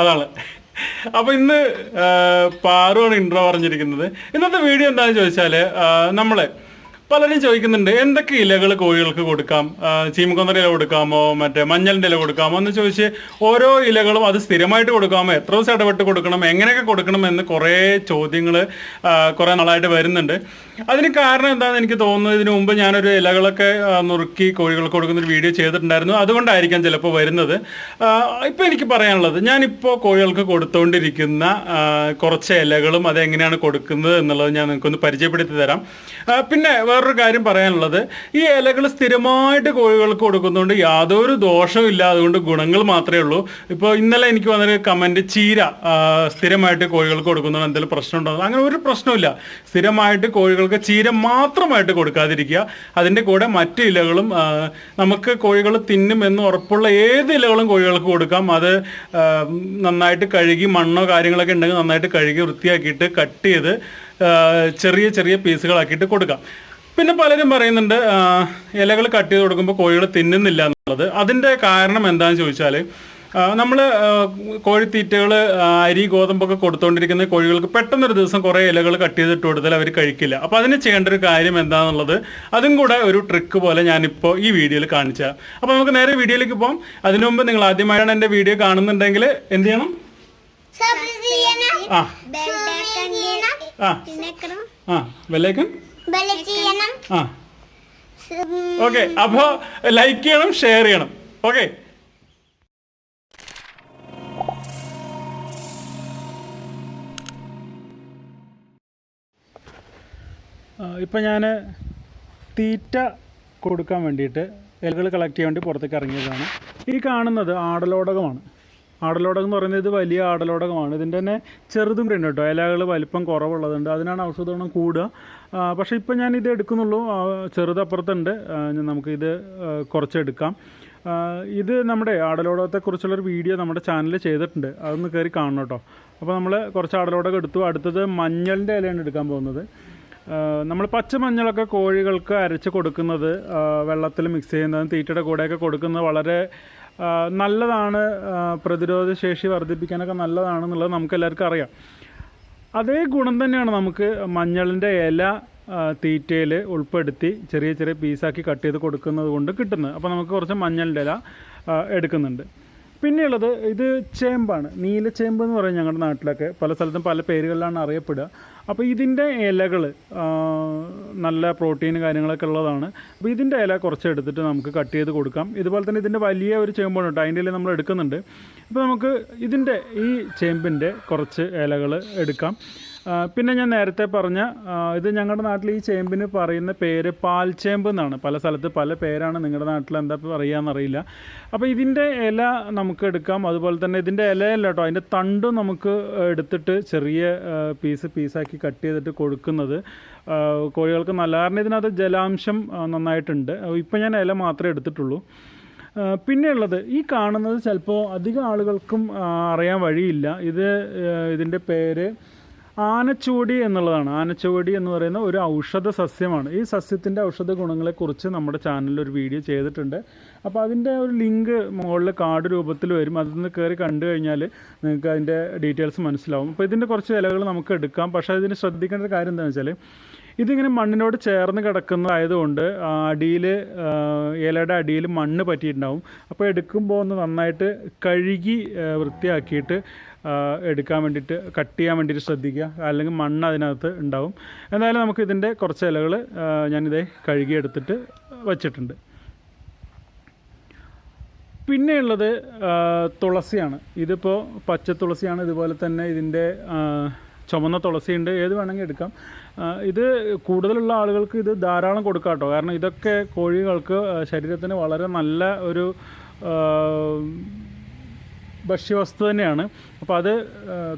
അതാണ്. അപ്പൊ ഇന്ന് പാറുവാണ് ഇൻട്രോ പറഞ്ഞിരിക്കുന്നത്. ഇന്നത്തെ വീഡിയോ എന്താണെന്ന് ചോദിച്ചാൽ നമ്മൾ പലരും ചോദിക്കുന്നുണ്ട് എന്തൊക്കെ ഇലകൾ കോഴികൾക്ക് കൊടുക്കാം? ചീമക്കൊന്നര ഇല കൊടുക്കാമോ? മറ്റേ മഞ്ഞളിന്റെ ഇല കൊടുക്കാമോ? എന്ന് ചോദിച്ച് ഓരോ ഇലകളും അത് സ്ഥിരമായിട്ട് കൊടുക്കാമോ? എത്ര ദിവസം ഇടപെട്ട് കൊടുക്കണം? എങ്ങനെയൊക്കെ കൊടുക്കണം? എന്ന് കുറേ ചോദ്യങ്ങൾ കുറേ നാളായിട്ട് വരുന്നുണ്ട്. അതിന് കാരണം എന്താണെന്ന് എനിക്ക് തോന്നുന്നത് ഇതിനു മുമ്പ് ഞാനൊരു ഇലകളൊക്കെ നുറുക്കി കോഴികൾക്ക് കൊടുക്കുന്ന ഒരു വീഡിയോ ചെയ്തിട്ടുണ്ടായിരുന്നു. അതുകൊണ്ടായിരിക്കാം ചിലപ്പോൾ വരുന്നത്. ഇപ്പം എനിക്ക് പറയാനുള്ളത് ഞാനിപ്പോൾ കോഴികൾക്ക് കൊടുത്തുകൊണ്ടിരിക്കുന്ന കുറച്ച് ഇലകളും അതെങ്ങനെയാണ് കൊടുക്കുന്നത് എന്നുള്ളത് ഞാൻ നിങ്ങൾക്കൊന്ന് പരിചയപ്പെടുത്തി തരാം. പിന്നെ വേറൊരു കാര്യം പറയാനുള്ളത് ഈ ഇലകൾ സ്ഥിരമായിട്ട് കോഴികൾക്ക് കൊടുക്കുന്നതുകൊണ്ട് യാതൊരു ദോഷവും ഇല്ല അതുകൊണ്ട് ഗുണങ്ങൾ മാത്രമേ ഉള്ളൂ. ഇപ്പോൾ ഇന്നലെ എനിക്ക് വന്നൊരു കമന്റ് ചീര സ്ഥിരമായിട്ട് കോഴികൾക്ക് കൊടുക്കുന്നതുകൊണ്ട് എന്തെങ്കിലും പ്രശ്നമുണ്ടോ? അങ്ങനെ ഒരു പ്രശ്നമില്ല സ്ഥിരമായിട്ട് കോഴികൾക്ക് ചീര മാത്രമായിട്ട് കൊടുക്കാതിരിക്കുക. അതിന്റെ കൂടെ മറ്റു ഇലകളും നമുക്ക് കോഴികൾ തിന്നും എന്ന് ഉറപ്പുള്ള ഏത് ഇലകളും കോഴികൾക്ക് കൊടുക്കാം. അത് നന്നായിട്ട് കഴുകി മണ്ണോ കാര്യങ്ങളൊക്കെ ഉണ്ടെങ്കിൽ നന്നായിട്ട് കഴുകി വൃത്തിയാക്കിയിട്ട് കട്ട് ചെയ്ത് ചെറിയ ചെറിയ പീസുകളാക്കിയിട്ട് കൊടുക്കാം. പിന്നെ പലരും പറയുന്നുണ്ട് ഇലകൾ കട്ട് ചെയ്ത് കൊടുക്കുമ്പോൾ കോഴികൾ തിന്നുന്നില്ല എന്നുള്ളത്. അതിന്റെ കാരണം എന്താണെന്ന് ചോദിച്ചാൽ നമ്മൾ കോഴിത്തീറ്റകൾ അരി ഗോതമ്പൊക്കെ കൊടുത്തുകൊണ്ടിരിക്കുന്ന കോഴികൾക്ക് പെട്ടെന്നൊരു ദിവസം കുറേ ഇലകൾ കട്ട് ചെയ്തിട്ട് കൊടുത്താൽ അവർ കഴിക്കില്ല. അപ്പോൾ അതിന് ചെയ്യേണ്ട ഒരു കാര്യം എന്താണെന്നുള്ളത് അതും കൂടെ ഒരു ട്രിക്ക് പോലെ ഞാനിപ്പോൾ ഈ വീഡിയോയിൽ കാണിച്ചു. അപ്പോൾ നമുക്ക് നേരെ വീഡിയോയിലേക്ക് പോകാം അതിനു മുമ്പ് നിങ്ങൾ ആദ്യമായാണ് എന്റെ വീഡിയോ കാണുന്നുണ്ടെങ്കിൽ എന്ത് ചെയ്യണം? ആ. ആ. പിന്നെക്കണം ആ. ഓക്കെ അപ്പോൾ ലൈക്ക് ചെയ്യണം ഷെയർ ചെയ്യണം. ഓക്കെ. ഇപ്പം ഞാൻ തീറ്റ കൊടുക്കാൻ വേണ്ടിയിട്ട് ഇലകൾ കളക്ട് ചെയ്യാൻ വേണ്ടി പുറത്തേക്ക് ഇറങ്ങിയതാണ്. ഈ കാണുന്നത് ആടലോടകമാണ്. ആടലോടകം എന്ന് പറയുന്നത് ഇത് വലിയ ആടലോടകമാണ്. ഇതിന്റെ തന്നെ ചെറുതും ഉണ്ട് കേട്ടോ ഇലകൾ വലിപ്പം കുറവുള്ളതുണ്ട്. അതിനാണ് ഔഷധഗുണം കൂടുക. പക്ഷേ ഇപ്പം ഞാൻ ഇത് എടുക്കുന്നുള്ളൂ. ചെറുതപ്പുറത്തുണ്ട്. നമുക്കിത് കുറച്ചെടുക്കാം ഇത് നമ്മുടെ ആടലോടകത്തെക്കുറിച്ചുള്ളൊരു വീഡിയോ നമ്മുടെ ചാനലിൽ ചെയ്തിട്ടുണ്ട്. അതൊന്ന് കയറി കാണണം കേട്ടോ അപ്പോൾ നമ്മൾ കുറച്ച് ആടലോടകം എടുത്തു. അടുത്തത് മഞ്ഞളിന്റെ ഇലയാണ് എടുക്കാൻ പോകുന്നത്. നമ്മൾ പച്ച മഞ്ഞളൊക്കെ കോഴികൾക്ക് അരച്ച് കൊടുക്കുന്നത് വെള്ളത്തിൽ മിക്സ് ചെയ്യുന്നതും തീറ്റയുടെ കൂടെയൊക്കെ കൊടുക്കുന്നത് വളരെ നല്ലതാണ് പ്രതിരോധ ശേഷി വർദ്ധിപ്പിക്കാനൊക്കെ നല്ലതാണെന്നുള്ളത് നമുക്ക് എല്ലാവർക്കും അറിയാം. അതേ ഗുണം തന്നെയാണ് നമുക്ക് മഞ്ഞളിന്റെ ഇല തീറ്റയിൽ ഉൾപ്പെടുത്തി ചെറിയ ചെറിയ പീസാക്കി കട്ട് ചെയ്ത് കൊടുക്കുന്നത് കൊണ്ട് കിട്ടുന്നത്. അപ്പോൾ നമുക്ക് കുറച്ച് മഞ്ഞളിന്റെ ഇല എടുക്കുന്നുണ്ട്. പിന്നെയുള്ളത് ഇത് ചേമ്പാണ്. നീലച്ചേമ്പ് എന്ന് പറയും ഞങ്ങളുടെ നാട്ടിലൊക്കെ. പല സ്ഥലത്തും പല പേരുകളിലാണ് അറിയപ്പെടുക. അപ്പോൾ ഇതിന്റെ ഇലകൾ നല്ല പ്രോട്ടീൻ കാര്യങ്ങളൊക്കെ ഉള്ളതാണ്. അപ്പോൾ ഇതിന്റെ ഇല കുറച്ച് എടുത്തിട്ട് നമുക്ക് കട്ട് ചെയ്ത് കൊടുക്കാം. ഇതുപോലെ തന്നെ ഇതിന്റെ വലിയ ഒരു ചേമ്പാണ് കേട്ടോ. അതിന്റെ ഇല നമ്മൾ എടുക്കുന്നുണ്ട്. അപ്പോൾ നമുക്ക് ഇതിന്റെ ഈ ചേമ്പിന്റെ കുറച്ച് ഇലകൾ എടുക്കാം. പിന്നെ ഞാൻ നേരത്തെ പറഞ്ഞ ഇത് ഞങ്ങളുടെ നാട്ടിൽ ഈ ചേമ്പിന് പറയുന്ന പേര് പാൽചേമ്പ് എന്നാണ്. പല സ്ഥലത്ത് പല പേരാണ് നിങ്ങളുടെ നാട്ടിൽ എന്താ പറയുകയെന്നറിയില്ല അപ്പോൾ ഇതിന്റെ ഇല നമുക്ക് എടുക്കാം. അതുപോലെ തന്നെ ഇതിന്റെ ഇലയല്ല കേട്ടോ അതിന്റെ തണ്ടും നമുക്ക് എടുത്തിട്ട് ചെറിയ പീസ് പീസാക്കി കട്ട് ചെയ്തിട്ട് കൊടുക്കുന്നത്. കോഴികൾക്ക് നല്ല കാരണം ഇതിനകത്ത് ജലാംശം നന്നായിട്ടുണ്ട്. ഇപ്പം ഞാൻ ഇല മാത്രമേ എടുത്തിട്ടുള്ളൂ. പിന്നെയുള്ളത് ഈ കാണുന്നത് ചിലപ്പോൾ അധികം ആളുകൾക്കും അറിയാൻ വഴിയില്ല. ഇത് ഇതിന്റെ പേര് ആനച്ചുവടി എന്നുള്ളതാണ്. ആനച്ചുവടി എന്ന് പറയുന്ന ഒരു ഔഷധ സസ്യമാണ്. ഈ സസ്യത്തിന്റെ ഔഷധ ഗുണങ്ങളെക്കുറിച്ച് നമ്മുടെ ചാനലിൽ ഒരു വീഡിയോ ചെയ്തിട്ടുണ്ട്. അപ്പോൾ അതിന്റെ ഒരു ലിങ്ക് മുകളിൽ കാർഡ് രൂപത്തിൽ വരും. അതിൽ നിന്ന് കയറി കണ്ടു കഴിഞ്ഞാൽ നിങ്ങൾക്ക് അതിന്റെ ഡീറ്റെയിൽസ് മനസ്സിലാവും. അപ്പോൾ ഇതിന്റെ കുറച്ച് ഇലകൾ നമുക്ക് എടുക്കാം. പക്ഷേ ഇതിന് ശ്രദ്ധിക്കേണ്ട കാര്യം എന്താണെന്ന് വെച്ചാൽ ഇതിങ്ങനെ മണ്ണിനോട് ചേർന്ന് കിടക്കുന്നതായതുകൊണ്ട് അടിയിൽ ഇലയുടെ അടിയിൽ മണ്ണ് പറ്റിയിട്ടുണ്ടാവും. അപ്പോൾ എടുക്കുമ്പോൾ ഒന്ന് നന്നായിട്ട് കഴുകി വൃത്തിയാക്കിയിട്ട് എടുക്കാൻ വേണ്ടിയിട്ട് കട്ട് ചെയ്യാൻ വേണ്ടിയിട്ട് ശ്രദ്ധിക്കുക. അല്ലെങ്കിൽ മണ്ണ് അതിനകത്ത് ഉണ്ടാവും. എന്തായാലും നമുക്ക് ഇതിന്റെ കുറച്ച് ഇലകൾ ഞാനിതേ കഴുകിയെടുത്തിട്ട് വച്ചിട്ടുണ്ട്. പിന്നെയുള്ളത് തുളസിയാണ്. ഇതിപ്പോൾ പച്ച തുളസിയാണ്. ഇതുപോലെ തന്നെ ഇതിന്റെ ചുമന്ന തുളസിയുണ്ട്. ഏത് വേണമെങ്കിൽ എടുക്കാം. ഇത് കൂടുതലുള്ള ആളുകൾക്ക് ഇത് ധാരാളം കൊടുക്കാം കേട്ടോ. കാരണം ഇതൊക്കെ കോഴികൾക്ക് ശരീരത്തിന് വളരെ നല്ല ഒരു ഭക്ഷ്യവസ്തു തന്നെയാണ്. അപ്പോൾ അത്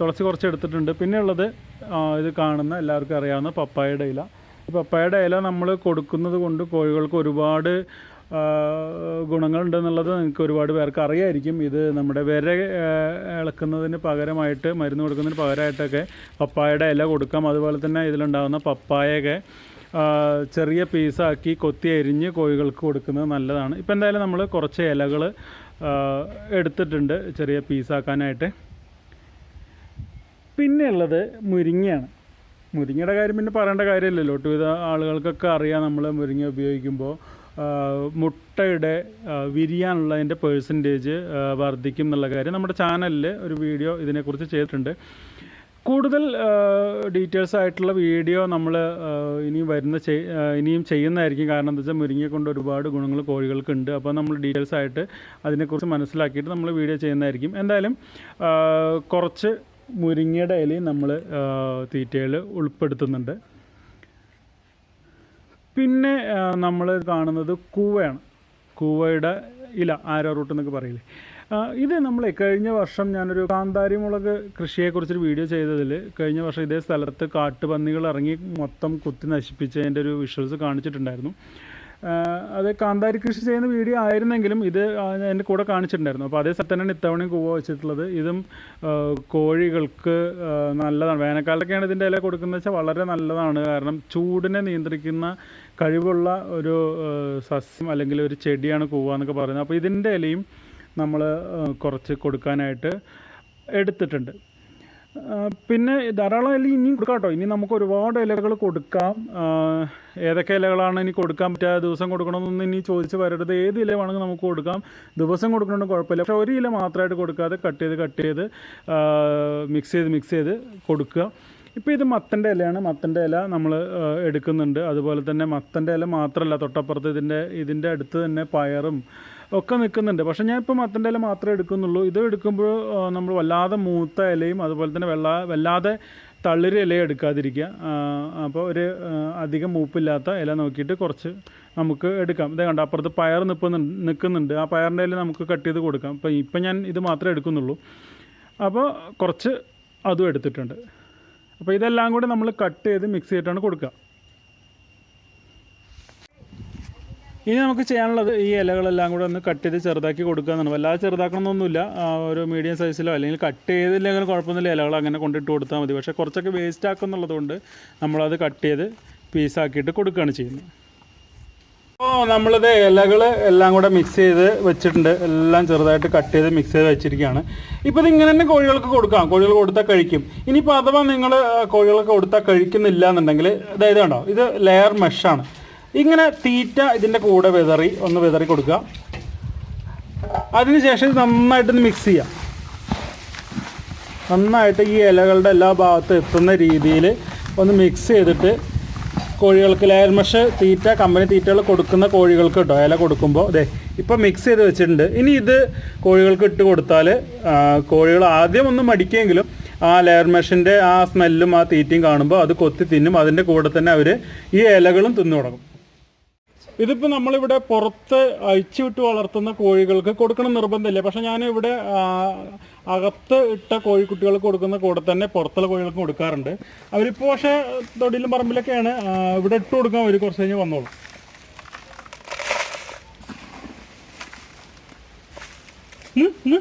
തുളസി കുറച്ച് എടുത്തിട്ടുണ്ട്. പിന്നെയുള്ളത് ഇത് കാണുന്ന എല്ലാവർക്കും അറിയാവുന്ന പപ്പായയുടെ ഇല. പപ്പായയുടെ ഇല നമ്മൾ കൊടുക്കുന്നത് കൊണ്ട് കോഴികൾക്ക് ഒരുപാട് ഗുണങ്ങളുണ്ടെന്നുള്ളത് നിങ്ങൾക്ക് ഒരുപാട് പേർക്ക് അറിയായിരിക്കും. ഇത് നമ്മുടെ വിര ഇളക്കുന്നതിന് പകരമായിട്ട് മരുന്ന് കൊടുക്കുന്നതിന് പകരമായിട്ടൊക്കെ പപ്പായയുടെ ഇല കൊടുക്കാം. അതുപോലെ തന്നെ ഇതിലുണ്ടാകുന്ന പപ്പായയൊക്കെ ചെറിയ പീസാക്കി കൊത്തി അരിഞ്ഞ് കോഴികൾക്ക് കൊടുക്കുന്നത് നല്ലതാണ്. ഇപ്പം എന്തായാലും നമ്മൾ കുറച്ച് ഇലകൾ എടുത്തിട്ടുണ്ട് ചെറിയ പീസാക്കാനായിട്ട്. പിന്നെ ഉള്ളത് മുരിങ്ങയാണ്. മുരിങ്ങയുടെ കാര്യം പിന്നെ പറയേണ്ട കാര്യമില്ലല്ലോ. ഒട്ടുവിധ ആളുകൾക്കൊക്കെ അറിയാം നമ്മൾ മുരിങ്ങ ഉപയോഗിക്കുമ്പോൾ മുട്ടയുടെ വിരിയാനുള്ളതിന്റെ പേഴ്സന്റേജ് വർദ്ധിക്കും എന്നുള്ള കാര്യം. നമ്മുടെ ചാനലിൽ ഒരു വീഡിയോ ഇതിനെക്കുറിച്ച് ചെയ്തിട്ടുണ്ട്. കൂടുതൽ ഡീറ്റെയിൽസ് ആയിട്ടുള്ള വീഡിയോ നമ്മൾ ഇനി വരുന്ന ഇനിയും ചെയ്യുന്നതായിരിക്കും. കാരണം എന്താ വെച്ചാൽ മുരിങ്ങ കൊണ്ട് ഒരുപാട് ഗുണങ്ങൾ കോഴികൾക്ക് ഉണ്ട് അപ്പോൾ നമ്മൾ ഡീറ്റെയിൽസ് ആയിട്ട് അതിനെക്കുറിച്ച് മനസ്സിലാക്കിയിട്ട് നമ്മൾ വീഡിയോ ചെയ്യുന്നതായിരിക്കും. എന്തായാലും കുറച്ച് മുരിങ്ങയുടെ ഇലയും നമ്മൾ തീറ്റയിൽ ഉൾപ്പെടുത്തുന്നുണ്ട്. പിന്നെ നമ്മൾ കാണുന്നത് കൂവയാണ്. കൂവയുടെ ഇല ആരോ റൂട്ട് എന്നൊക്കെ പറയില്ലേ? ഇത് നമ്മൾ കഴിഞ്ഞ വർഷം ഞാനൊരു കാന്താരി മുളക് കൃഷിയെക്കുറിച്ചൊരു വീഡിയോ ചെയ്തതിൽ കഴിഞ്ഞ വർഷം ഇതേ സ്ഥലത്ത് കാട്ടുപന്നികൾ ഇറങ്ങി മൊത്തം കുത്തി നശിപ്പിച്ചതിന്റെ ഒരു വിഷ്വൽസ് കാണിച്ചിട്ടുണ്ടായിരുന്നു. അത് കാന്താരി കൃഷി ചെയ്യുന്ന വീഡിയോ ആയിരുന്നെങ്കിലും ഇത് എന്റെ കൂടെ കാണിച്ചിട്ടുണ്ടായിരുന്നു. അപ്പോൾ അതേ സ്ഥലത്ത് തന്നെയാണ് ഇത്തവണയും കൂവ വെച്ചിട്ടുള്ളത്. ഇതും കോഴികൾക്ക് നല്ലതാണ്. വേനൽക്കാലത്തൊക്കെയാണ് ഇതിന്റെ ഇല കൊടുക്കുന്നത് വെച്ചാൽ വളരെ നല്ലതാണ്. കാരണം ചൂടിനെ നിയന്ത്രിക്കുന്ന കഴിവുള്ള ഒരു സസ്യം അല്ലെങ്കിൽ ഒരു ചെടിയാണ് കൂവ എന്നൊക്കെ പറയുന്നത്. അപ്പോൾ ഇതിന്റെ ഇലയും നമ്മൾ കുറച്ച് കൊടുക്കാനായിട്ട് എടുത്തിട്ടുണ്ട്. പിന്നെ ധാരാളം ഇല ഇനിയും കൊടുക്കാം കേട്ടോ. ഇനി നമുക്ക് ഒരുപാട് ഇലകൾ കൊടുക്കാം. ഏതൊക്കെ ഇലകളാണ് ഇനി കൊടുക്കാൻ പറ്റുക? ദിവസം കൊടുക്കണമെന്നൊന്നും ഇനി ചോദിച്ച് വരരുത്. ഏത് ഇല വേണമെങ്കിൽ നമുക്ക് കൊടുക്കാം. ദിവസം കൊടുക്കണമെന്ന് കുഴപ്പമില്ല. പക്ഷേ ഒരു ഇല മാത്രമായിട്ട് കൊടുക്കാതെ കട്ട് ചെയ്ത് കട്ട് ചെയ്ത് മിക്സ് ചെയ്ത് മിക്സ് ചെയ്ത് കൊടുക്കുക. ഇപ്പോൾ ഇത് മത്തന്റെ ഇലയാണ്. മത്തന്റെ ഇല നമ്മൾ എടുക്കുന്നുണ്ട്. അതുപോലെ തന്നെ മത്തന്റെ ഇല മാത്രമല്ല തൊട്ടപ്പുറത്ത് ഇതിന്റെ ഇതിന്റെ അടുത്ത് തന്നെ പയറും ഒക്കെ നിൽക്കുന്നുണ്ട്. പക്ഷെ ഞാൻ ഇപ്പോൾ മത്തന്റെ ഇല മാത്രമേ എടുക്കുന്നുള്ളൂ. ഇത് എടുക്കുമ്പോൾ നമ്മൾ വല്ലാതെ മൂത്ത ഇലയും അതുപോലെ തന്നെ വെള്ള വല്ലാതെ തളിര് ഇലയും എടുക്കാതിരിക്കുക. അപ്പോൾ ഒരു അധികം മൂപ്പില്ലാത്ത ഇല നോക്കിയിട്ട് കുറച്ച് നമുക്ക് എടുക്കാം. ഇതേ കണ്ട അപ്പുറത്ത് പയർ നിൽക്കുന്നുണ്ട് നിൽക്കുന്നുണ്ട്. ആ പയറിന്റെ ഇല നമുക്ക് കട്ട് ചെയ്ത് കൊടുക്കാം. അപ്പോൾ ഇപ്പം ഞാൻ ഇത് മാത്രമേ എടുക്കുന്നുള്ളൂ. അപ്പോൾ കുറച്ച് അതും എടുത്തിട്ടുണ്ട്. അപ്പോൾ ഇതെല്ലാം കൂടി നമ്മൾ കട്ട് ചെയ്ത് മിക്സ് ചെയ്തിട്ടാണ് കൊടുക്കുക. ഇനി നമുക്ക് ചെയ്യാനുള്ളത് ഈ ഇലകളെല്ലാം കൂടെ ഒന്ന് കട്ട് ചെയ്ത് ചെറുതാക്കി കൊടുക്കുക എന്നാണ് വല്ലാതെ ചെറുതാക്കണമെന്നൊന്നുമില്ല ഒരു മീഡിയം സൈസിലോ അല്ലെങ്കിൽ കട്ട് ചെയ്തില്ലെങ്കിൽ കുഴപ്പമൊന്നുമില്ല. ഇലകൾ അങ്ങനെ കൊണ്ടിട്ട് കൊടുത്താൽ മതി. പക്ഷേ കുറച്ചൊക്കെ വേസ്റ്റ് ആക്കുന്നുള്ളത് കൊണ്ട് നമ്മളത് കട്ട് ചെയ്ത് പീസാക്കിയിട്ട് കൊടുക്കുകയാണ് ചെയ്യുന്നത്. അപ്പോൾ നമ്മളിത് ഇലകൾ എല്ലാം കൂടെ മിക്സ് ചെയ്ത് വെച്ചിട്ടുണ്ട്. എല്ലാം ചെറുതായിട്ട് കട്ട് ചെയ്ത് മിക്സ് ചെയ്ത് വെച്ചിരിക്കുകയാണ്. ഇപ്പോൾ ഇത് ഇങ്ങനെ തന്നെ കോഴികൾക്ക് കൊടുക്കാം. കോഴികൾ കൊടുത്താൽ കഴിക്കും. ഇനിയിപ്പോൾ അഥവാ നിങ്ങൾ കോഴികൾക്ക് കൊടുത്താൽ കഴിക്കുന്നില്ല എന്നുണ്ടെങ്കിൽ അതായത് കണ്ടോ ഇത് ലെയർ മെഷാണ് ഇങ്ങനെ തീറ്റ ഇതിന്റെ കൂടെ വിതറി ഒന്ന് വിതറി കൊടുക്കുക. അതിനുശേഷം നന്നായിട്ടൊന്ന് മിക്സ് ചെയ്യാം. നന്നായിട്ട് ഈ ഇലകളുടെ എല്ലാ ഭാഗത്തും എത്തുന്ന രീതിയിൽ ഒന്ന് മിക്സ് ചെയ്തിട്ട് കോഴികൾക്ക് ലെയർ മഷ് തീറ്റ കമ്പനി തീറ്റകൾ കൊടുക്കുന്ന കോഴികൾക്ക് കേട്ടോ ഇല കൊടുക്കുമ്പോൾ അതെ ഇപ്പോൾ മിക്സ് ചെയ്ത് വെച്ചിട്ടുണ്ട്. ഇനി ഇത് കോഴികൾക്ക് ഇട്ട് കൊടുത്താൽ കോഴികൾ ആദ്യം ഒന്ന് മടിക്കുമെങ്കിലും ആ ലെയർ മെഷിന്റെ ആ സ്മെല്ലും ആ തീറ്റയും കാണുമ്പോൾ അത് കൊത്തി തിന്നും. അതിന്റെ കൂടെ തന്നെ അവർ ഈ ഇലകളും തിന്നു തുടങ്ങും. ഇതിപ്പോൾ നമ്മളിവിടെ പുറത്ത് അഴിച്ചു വിട്ട് വളർത്തുന്ന കോഴികൾക്ക് കൊടുക്കണം നിർബന്ധമില്ല പക്ഷെ ഞാൻ ഇവിടെ അകത്ത് ഇട്ട കോഴിക്കുട്ടികൾക്ക് കൊടുക്കുന്ന കൂടെ തന്നെ പുറത്തുള്ള കോഴികൾക്ക് കൊടുക്കാറുണ്ട് അവരിപ്പോൾ പക്ഷേ തൊടിയിലും പറമ്പിലൊക്കെയാണ് ഇവിടെ ഇട്ട് കൊടുക്കാൻ അവർ കുറച്ച് കഴിഞ്ഞ് വന്നോളും ന്,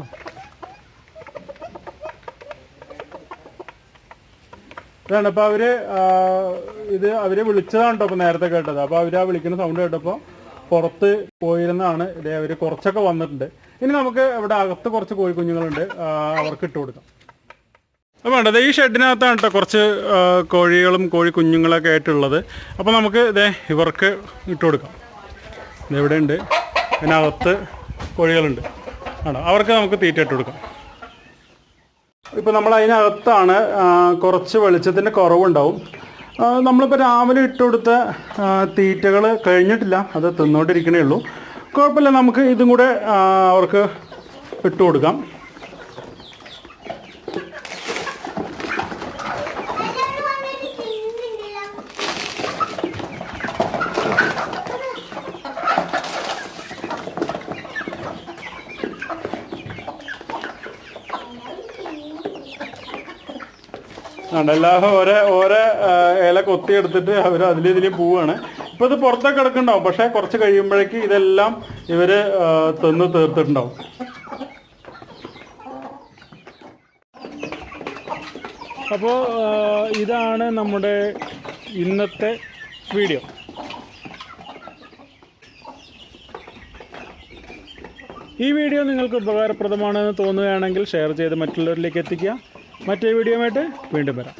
ന്. ഇതാണ് അപ്പോൾ അവർ ഇത് അവരെ വിളിച്ചതാണ് കേട്ടോ അപ്പൊ നേരത്തെ കേട്ടത്. അപ്പോൾ അവർ ആ വിളിക്കുന്ന സൗണ്ട് കേട്ടപ്പോൾ പുറത്ത് പോയിരുന്നാണ് ഇതേ അവർ കുറച്ചൊക്കെ വന്നിട്ടുണ്ട്. ഇനി നമുക്ക് ഇവിടെ അകത്ത് കുറച്ച് കോഴിക്കുഞ്ഞുങ്ങളുണ്ട്. അവർക്ക് ഇട്ട് കൊടുക്കാം. അപ്പോൾ വേണ്ടത് ഈ ഷെഡിനകത്താണ് കേട്ടോ കുറച്ച് കോഴികളും കോഴി കുഞ്ഞുങ്ങളൊക്കെ ആയിട്ടുള്ളത്. അപ്പോൾ നമുക്ക് ഇതേ ഇവർക്ക് ഇട്ട് കൊടുക്കാം. ഇതെവിടെ ഉണ്ട് ഇതിനകത്ത് കോഴികളുണ്ട്. ആണോ? അവർക്ക് നമുക്ക് തീറ്റ ഇട്ട് കൊടുക്കാം. ഇപ്പോൾ നമ്മൾ അതിനകത്താണ് കുറച്ച് വെളിച്ചത്തിന്റെ കുറവുണ്ടാവും. നമ്മളിപ്പോൾ രാവിലെ ഇട്ട് കൊടുത്ത തീറ്റകൾ കഴിഞ്ഞിട്ടില്ല. അത് തിന്നുകൊണ്ടിരിക്കണേ ഉള്ളൂ. കുഴപ്പമില്ല നമുക്ക് ഇതും കൂടെ അവർക്ക് ഇട്ട് കൊടുക്കാം. എല്ലാം ഓരോ ഓരോ ഇല കൊത്തിയെടുത്തിട്ട് അവർ അതിലിതിലും പോവുകയാണ് ഇപ്പോൾ ഇത് പുറത്തൊക്കെ കിടക്കുന്നുണ്ടാവും പക്ഷേ കുറച്ച് കഴിയുമ്പോഴേക്ക് ഇതെല്ലാം ഇവർ തിന്ന് തീർത്തിട്ടുണ്ടാവും. അപ്പോൾ ഇതാണ് നമ്മുടെ ഇന്നത്തെ വീഡിയോ. ഈ വീഡിയോ നിങ്ങൾക്ക് ഉപകാരപ്രദമാണെന്ന് തോന്നുകയാണെങ്കിൽ ഷെയർ ചെയ്ത് മറ്റുള്ളവരിലേക്ക് എത്തിക്കുക. മറ്റേ വീഡിയോയുമായിട്ട് വീണ്ടും വരാം.